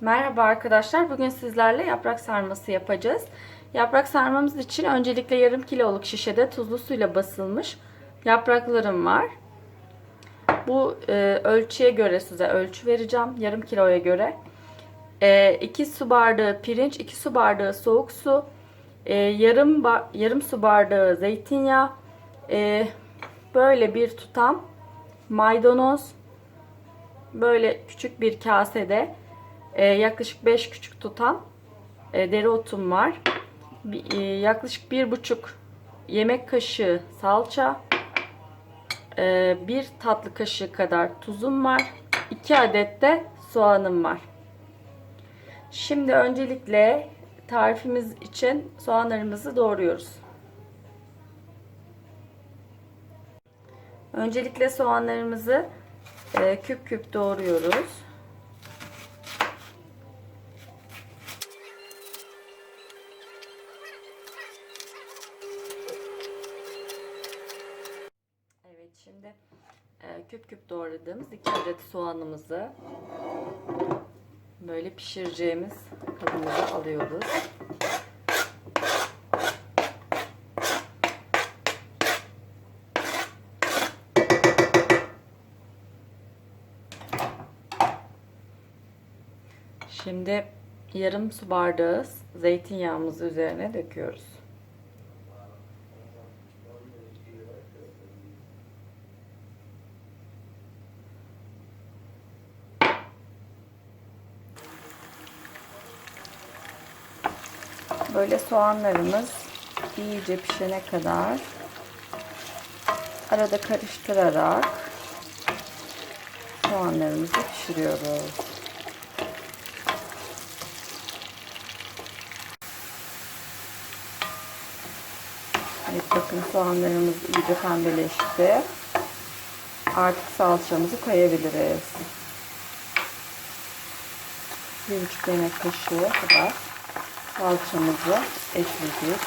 Merhaba arkadaşlar. Bugün sizlerle yaprak sarması yapacağız. Yaprak sarmamız için öncelikle yarım kiloluk şişede tuzlu suyla basılmış yapraklarım var. Bu e, ölçüye göre size ölçü vereceğim. Yarım kiloya göre. 2 e, su bardağı pirinç, 2 su bardağı soğuk su, e, yarım yarım su bardağı zeytinyağı, e, böyle bir tutam maydanoz, böyle küçük bir kasede e, yaklaşık 5 küçük tutam e, dereotum var. Bir, e, yaklaşık 1,5 yemek kaşığı salça, e, 1 tatlı kaşığı kadar tuzum var. 2 adet de soğanım var. Şimdi öncelikle tarifimiz için soğanlarımızı doğruyoruz. Öncelikle soğanlarımızı e, küp küp doğruyoruz. Adet soğanımızı böyle pişireceğimiz kabımıza alıyoruz. Şimdi yarım su bardağı zeytinyağımızı üzerine döküyoruz. Böyle soğanlarımız iyice pişene kadar arada karıştırarak soğanlarımızı pişiriyoruz. Evet bakın soğanlarımız iyice pembeleşti. Artık salçamızı koyabiliriz. Bir buçuk yemek kaşığı kadar salçamızı ekledik.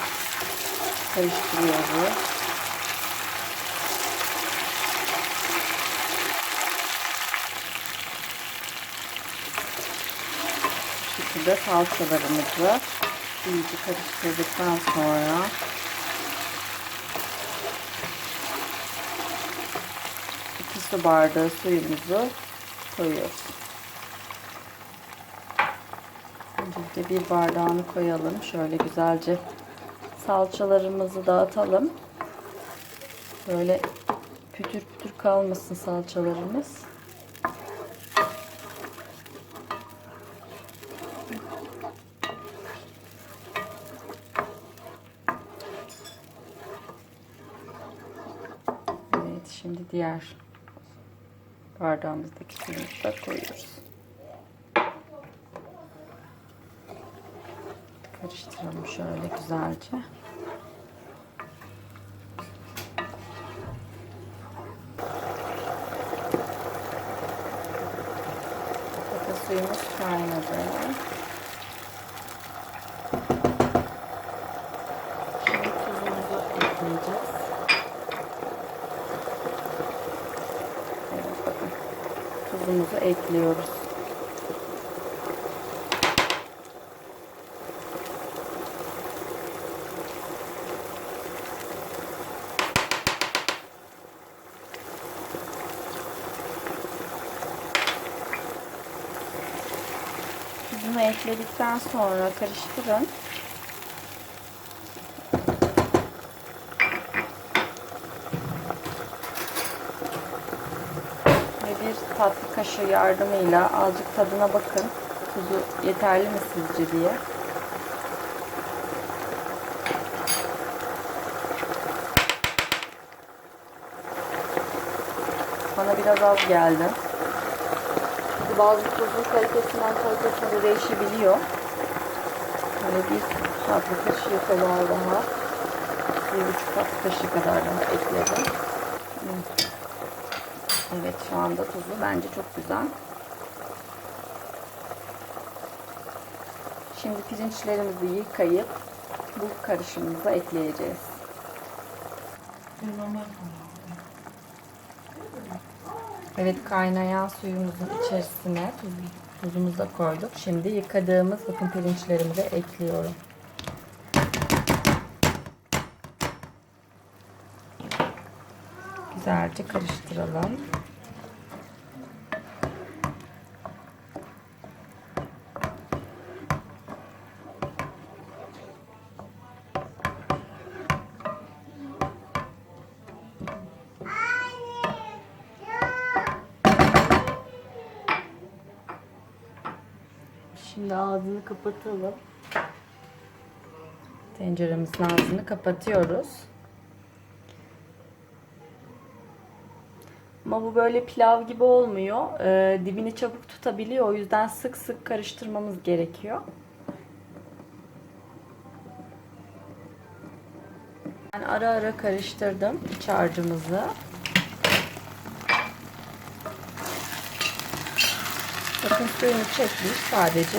Karıştırıyoruz. Bu şekilde salçalarımızı iyice karıştırdıktan sonra iki su bardağı suyumuzu koyuyoruz. Öncelikle bir bardağını koyalım. Şöyle güzelce salçalarımızı dağıtalım. Böyle pütür pütür kalmasın salçalarımız. Evet şimdi diğer bardağımızdaki suyumuzu da koyuyoruz. Karıştıralım şöyle güzelce. Bakın suyumuz kaynadı. Şimdi tuzumuzu ekleyeceğiz. Evet bakın tuzumuzu ekliyoruz. Ekledikten sonra karıştırın. Ve bir tatlı kaşığı yardımıyla azıcık tadına bakın. Tuzu yeterli mi sizce diye. Bana biraz az geldi. Bazı tuzun kalitesinden kalitesine de değişebiliyor. Böyle bir tatlı kaşığı kadar daha, bir buçuk tatlı kaşığı kadar daha ekledim. Evet şu anda tuzu bence çok güzel. Şimdi pirinçlerimizi yıkayıp bu karışımımıza ekleyeceğiz. Evet kaynayan suyumuzun içerisine tuz Tuzumuzu da koyduk. Şimdi yıkadığımız bakın pirinçlerimizi ekliyorum. Güzelce karıştıralım. Şimdi ağzını kapatalım. Tenceremizin ağzını kapatıyoruz. Ama bu böyle pilav gibi olmuyor. Ee, dibini çabuk tutabiliyor. O yüzden sık sık karıştırmamız gerekiyor. Ben ara ara karıştırdım iç harcımızı. Bakın suyunu çekmiş. Sadece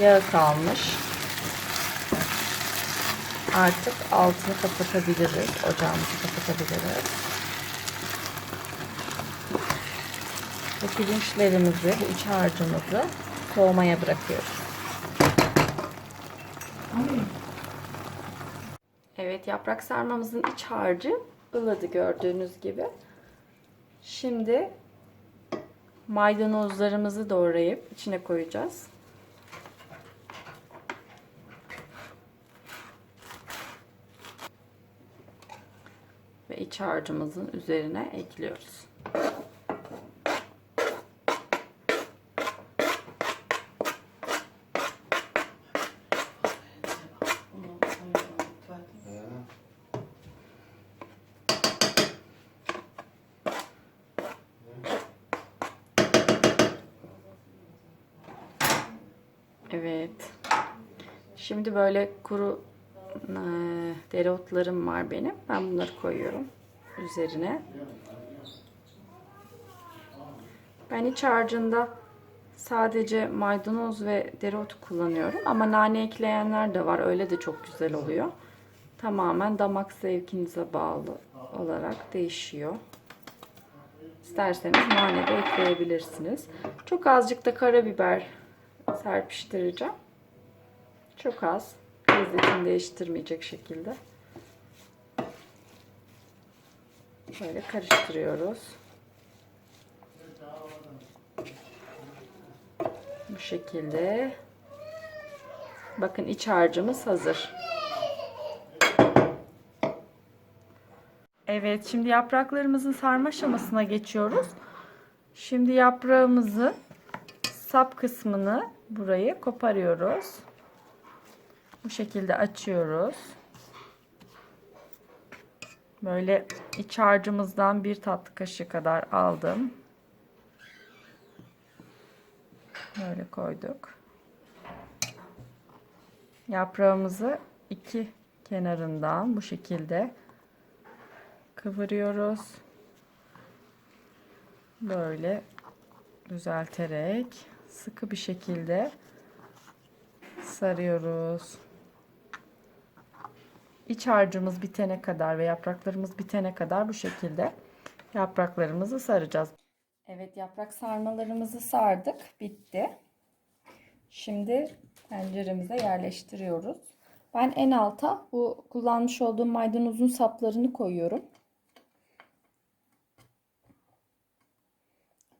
yağı kalmış. Artık altını kapatabiliriz. Ocağımızı kapatabiliriz. Bu pirinçlerimizi, bu iç harcımızı soğumaya bırakıyoruz. Evet yaprak sarmamızın iç harcı ılıdı gördüğünüz gibi. Şimdi maydanozlarımızı doğrayıp içine koyacağız. Ve iç harcımızın üzerine ekliyoruz. Evet. Şimdi böyle kuru e, dereotlarım var benim. Ben bunları koyuyorum üzerine. Ben iç harcında sadece maydanoz ve dereotu kullanıyorum. Ama nane ekleyenler de var. Öyle de çok güzel oluyor. Tamamen damak zevkinize bağlı olarak değişiyor. İsterseniz nane de ekleyebilirsiniz. Çok azıcık da karabiber serpiştireceğim. Çok az. Lezzetini değiştirmeyecek şekilde. Böyle karıştırıyoruz. Bu şekilde. Bakın iç harcımız hazır. Evet, şimdi yapraklarımızın sarma aşamasına geçiyoruz. Şimdi yaprağımızı sap kısmını burayı koparıyoruz. Bu şekilde açıyoruz. Böyle iç harcımızdan bir tatlı kaşığı kadar aldım. Böyle koyduk. Yaprağımızı iki kenarından bu şekilde kıvırıyoruz. Böyle düzelterek sıkı bir şekilde sarıyoruz. İç harcımız bitene kadar ve yapraklarımız bitene kadar bu şekilde yapraklarımızı saracağız. Evet yaprak sarmalarımızı sardık. Bitti. Şimdi tenceremize yerleştiriyoruz. Ben en alta bu kullanmış olduğum maydanozun saplarını koyuyorum.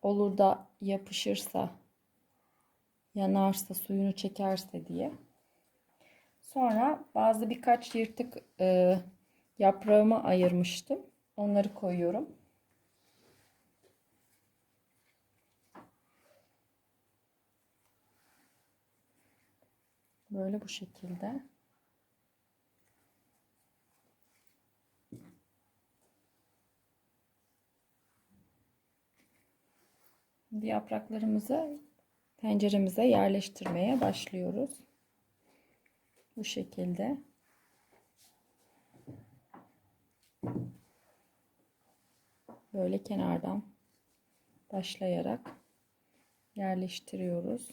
Olur da yapışırsa, yanarsa, suyunu çekerse diye. Sonra bazı birkaç yırtık e, yaprağımı ayırmıştım. Onları koyuyorum. Böyle bu şekilde. Yapraklarımızı tenceremize yerleştirmeye başlıyoruz. Bu şekilde. Böyle kenardan başlayarak yerleştiriyoruz.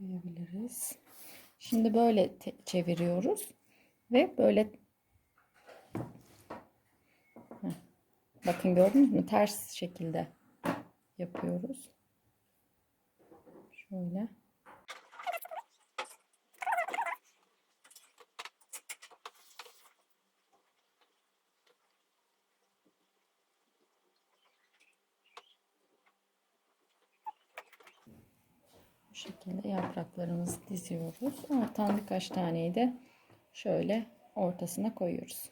Böyle koyabiliriz. Şimdi böyle çeviriyoruz ve böyle bakın gördünüz mü ters şekilde yapıyoruz. Şöyle. Bu şekilde yapraklarımızı diziyoruz. Artan birkaç taneyi de şöyle ortasına koyuyoruz.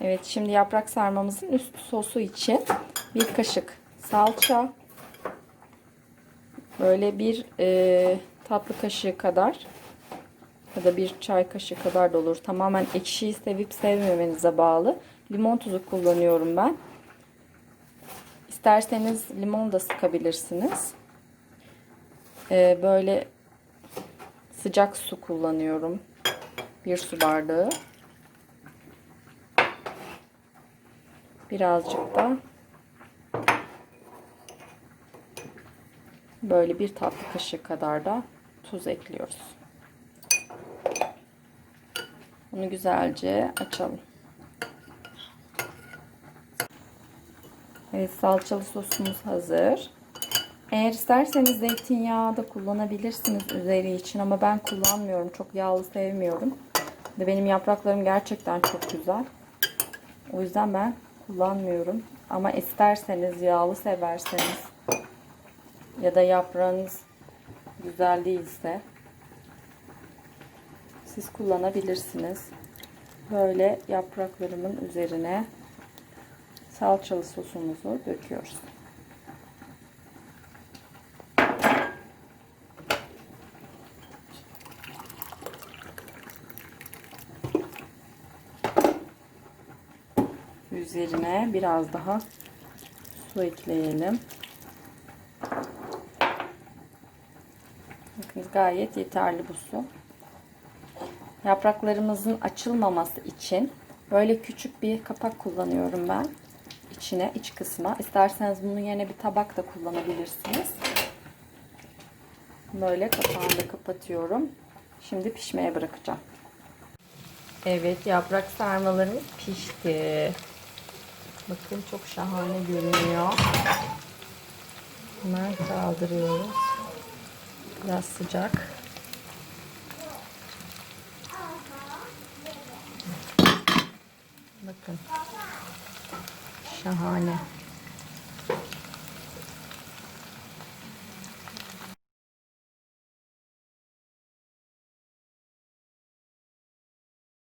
Evet şimdi yaprak sarmamızın üst sosu için bir kaşık salça böyle bir e, tatlı kaşığı kadar ya da bir çay kaşığı kadar da olur. Tamamen ekşiyi sevip sevmemenize bağlı. Limon tuzu kullanıyorum ben. İsterseniz limon da sıkabilirsiniz. Ee, böyle sıcak su kullanıyorum. Bir su bardağı. Birazcık da böyle bir tatlı kaşığı kadar da tuz ekliyoruz. Bunu güzelce açalım. Evet salçalı sosumuz hazır. Eğer isterseniz zeytinyağı da kullanabilirsiniz üzeri için ama ben kullanmıyorum. Çok yağlı sevmiyorum. Ve benim yapraklarım gerçekten çok güzel. O yüzden ben kullanmıyorum. Ama isterseniz yağlı severseniz ya da yaprağınız güzel değilse siz kullanabilirsiniz. Böyle yapraklarımın üzerine salçalı sosumuzu döküyoruz. Üzerine biraz daha su ekleyelim. Bakın gayet yeterli bu su. Yapraklarımızın açılmaması için böyle küçük bir kapak kullanıyorum ben içine, iç kısma. İsterseniz bunun yerine bir tabak da kullanabilirsiniz. Böyle kapağını da kapatıyorum. Şimdi pişmeye bırakacağım. Evet yaprak sarmalarımız pişti. Bakın çok şahane görünüyor. Hemen kaldırıyoruz. Biraz sıcak. Bakın. Şahane.